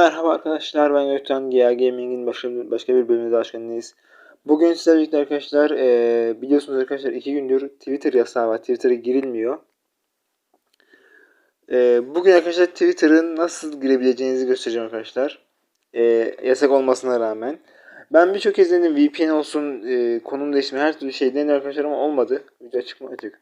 Merhaba arkadaşlar ben Gökten GA Gaming'in başka, bir bölümünde geldiniz. Bugün sizlerle birlikte arkadaşlar eee, biliyorsunuz arkadaşlar iki gündür Twitter yasağı var. Twitter'a girilmiyor. Eee, bugün arkadaşlar Twitter'ın nasıl girebileceğinizi göstereceğim arkadaşlar. Eee, yasak olmasına rağmen. Ben birçok kez denedim VPN olsun, eee, konum değiştirme her türlü şey denedim arkadaşlar ama olmadı. Video açık? Açık.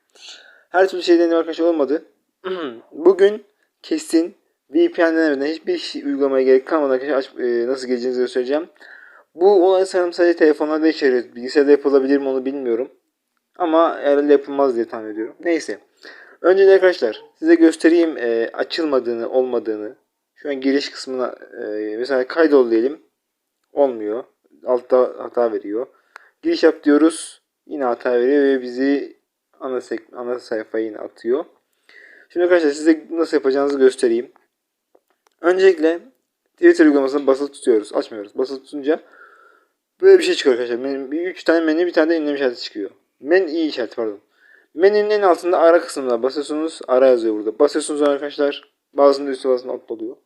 Her türlü şey denedim arkadaşlar olmadı. bugün kesin VPN denemeden hiçbir şey uygulamaya gerek kalmadan arkadaşlar e, nasıl geleceğinizi göstereceğim. Bu olay sanırım sadece telefonlarda içeriyor. Bilgisayarda yapılabilir mi onu bilmiyorum. Ama herhalde yapılmaz diye tahmin ediyorum. Neyse. Önce arkadaşlar size göstereyim e, açılmadığını olmadığını. Şu an giriş kısmına e, mesela kaydol diyelim. Olmuyor. Altta hata veriyor. Giriş yap diyoruz. Yine hata veriyor ve bizi ana, ana sayfaya yine atıyor. Şimdi arkadaşlar size nasıl yapacağınızı göstereyim. Öncelikle Twitter uygulamasını basılı tutuyoruz. Açmıyoruz. Basılı tutunca böyle bir şey çıkıyor arkadaşlar. Menü, bir, üç tane menü bir tane de ünlem işareti çıkıyor. Men iyi işareti pardon. Menünün en altında ara kısmına basıyorsunuz. Ara yazıyor burada. Basıyorsunuz arkadaşlar. Bazısında üstü bazısında alt oluyor.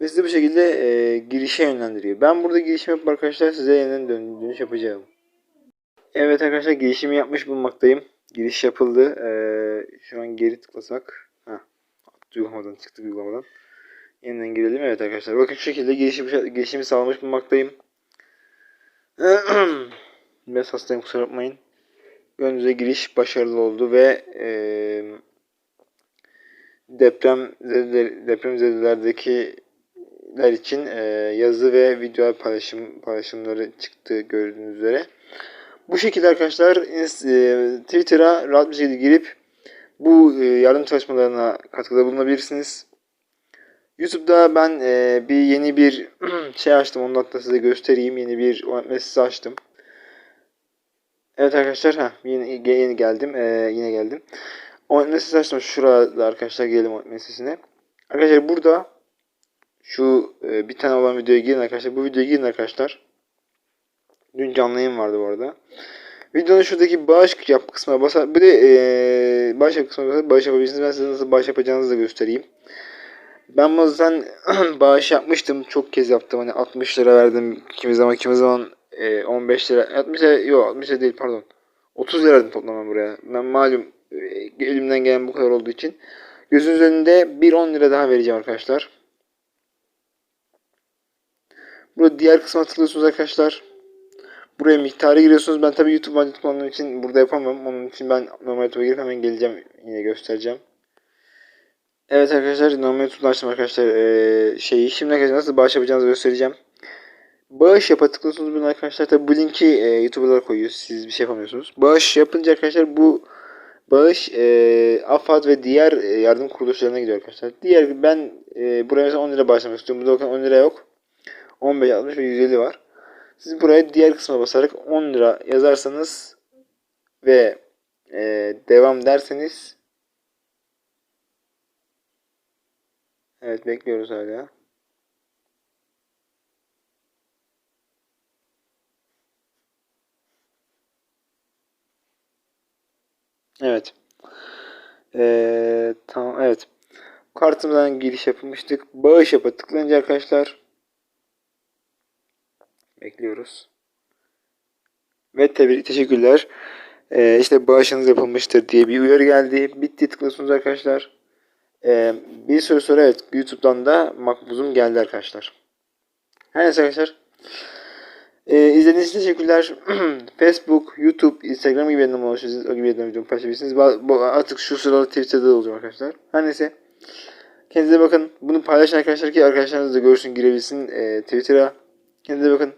Ve sizi bu şekilde e, girişe yönlendiriyor. Ben burada girişim yapıp arkadaşlar size yeniden dön dönüş yapacağım. Evet arkadaşlar girişimi yapmış bulunmaktayım. Giriş yapıldı. Ee, şu an geri tıklasak. Heh, uygulamadan çıktık uygulamadan. Yeniden girelim. Evet arkadaşlar. Bakın şu şekilde girişimi, girişimi sağlamış bulunmaktayım. Biraz hastayım kusura bakmayın. Gönlünüze giriş başarılı oldu ve e, deprem deprem zedelerdeki için e, yazı ve video paylaşım paylaşımları çıktı gördüğünüz üzere. Bu şekilde arkadaşlar e, Twitter'a rahat bir şekilde girip bu e, yardım çalışmalarına katkıda bulunabilirsiniz. YouTube'da ben e, bir yeni bir şey açtım. Onu da size göstereyim. Yeni bir mesaj açtım. Evet arkadaşlar ha yine yeni geldim. E, yine geldim. O mesaj açtım. Şurada arkadaşlar gelelim o mesajine. Arkadaşlar burada şu e, bir tane olan videoya girin arkadaşlar. Bu videoya girin arkadaşlar. Dün canlı yayın vardı bu arada. Videonun şuradaki bağış yap kısmına basar. Bir de e, bağış yap kısmına basar. Bağış yapabilirsiniz. Ben size nasıl bağış yapacağınızı da göstereyim. Ben bazen bağış yapmıştım. Çok kez yaptım. Hani 60 lira verdim. Kimi zaman kimi zaman e, 15 lira. 60 lira yok 60 lira değil pardon. 30 lira toplamam buraya. Ben malum e, elimden gelen bu kadar olduğu için. Gözünüz önünde bir 10 lira daha vereceğim arkadaşlar. Burada diğer kısma tıklıyorsunuz arkadaşlar. Buraya miktarı giriyorsunuz. Ben tabi YouTube budget kullandığım için burada yapamam. Onun için ben normal YouTube'a girip hemen geleceğim. Yine göstereceğim. Evet arkadaşlar YouTube'dan açtım arkadaşlar ee, şeyi. Şimdi arkadaşlar nasıl bağış yapacağınızı göstereceğim. Bağış yapa tıklıyorsunuz bunu arkadaşlar. Tabi bu linki e, YouTube'da koyuyor. Siz bir şey yapamıyorsunuz. Bağış yapınca arkadaşlar bu bağış e, AFAD ve diğer e, yardım kuruluşlarına gidiyor arkadaşlar. Diğer ben e, buraya mesela 10 lira bağışlamak istiyorum. Burada bakın 10 lira yok. 15, 60 ve 150 var. Siz buraya diğer kısma basarak 10 lira yazarsanız ve e, devam derseniz Evet bekliyoruz hala. Evet. Ee, tamam evet. Kartımızdan giriş yapmıştık. Bağış yapa tıklayınca arkadaşlar bekliyoruz. Ve tebrik teşekkürler. Ee, işte bağışınız yapılmıştır diye bir uyarı geldi. Bitti tıklıyorsunuz arkadaşlar. Ee, bir süre sonra evet YouTube'dan da makbuzum geldi arkadaşlar. Her neyse arkadaşlar. Ee, izlediğiniz için teşekkürler. Facebook, YouTube, Instagram gibi yerden ulaşabilirsiniz. O gibi yerden videomu paylaşabilirsiniz. Artık şu sırada Twitter'da da olacağım arkadaşlar. Her neyse. Kendinize bakın. Bunu paylaşın arkadaşlar ki arkadaşlarınız da görsün girebilsin e, Twitter'a. Kendinize bakın.